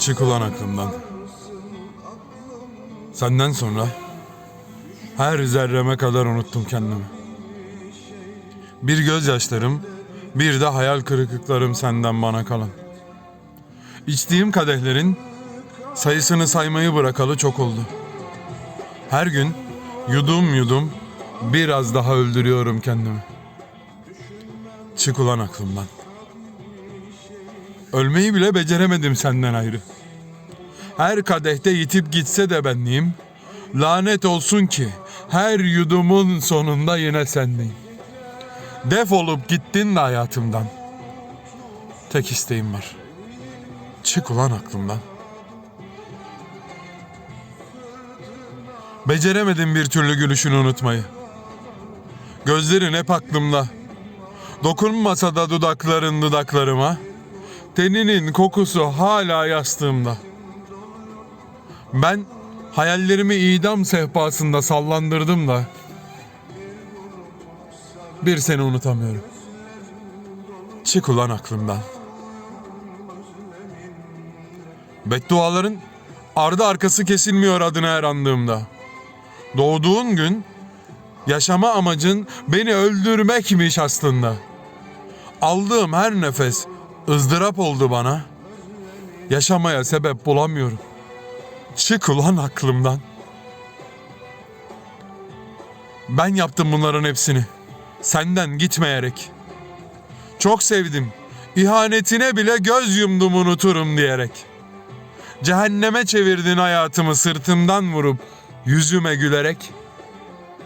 Çık ulan aklımdan. Senden sonra her zerreme kadar unuttum kendimi. Bir gözyaşlarım, bir de hayal kırıklıklarım senden bana kalan. İçtiğim kadehlerin sayısını saymayı bırakalı çok oldu. Her gün yudum yudum biraz daha öldürüyorum kendimi. Çık ulan aklımdan. Ölmeyi bile beceremedim senden ayrı. Her kadehte yitip gitse de benliğim, lanet olsun ki her yudumun sonunda yine sendeyim. Defolup gittin de hayatımdan. Tek isteğim var. Çık ulan aklımdan. Beceremedim bir türlü gülüşünü unutmayı. Gözlerin hep aklımda. Dokunmasa da dudakların dudaklarıma. Teninin kokusu hala yastığımda. Ben hayallerimi idam sehpasında sallandırdım da bir seni unutamıyorum. Çık ulan aklımdan. Bedduaların ardı arkası kesilmiyor adına her andığımda. Doğduğun gün yaşama amacın beni öldürmekmiş aslında. Aldığım her nefes ızdırap oldu bana. Yaşamaya sebep bulamıyorum. Çık ulan aklımdan. Ben yaptım bunların hepsini. Senden gitmeyerek. Çok sevdim. İhanetine bile göz yumdum unuturum diyerek. Cehenneme çevirdin hayatımı sırtımdan vurup yüzüme gülerek.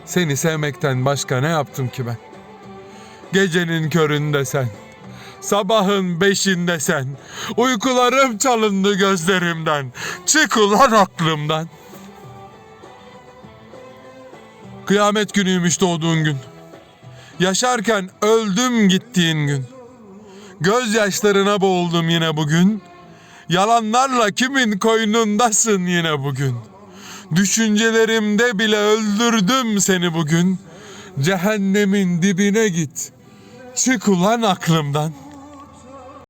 Seni sevmekten başka ne yaptım ki ben? Gecenin köründe sen. Sabahın beşinde sen. Uykularım çalındı gözlerimden. Çık ulan aklımdan. Kıyamet günüymüş doğduğun gün. Yaşarken öldüm gittiğin gün. Gözyaşlarına boğuldum yine bugün. Yalanlarla kimin koynundasın yine bugün. Düşüncelerimde bile öldürdüm seni bugün. Cehennemin dibine git. Çık ulan aklımdan.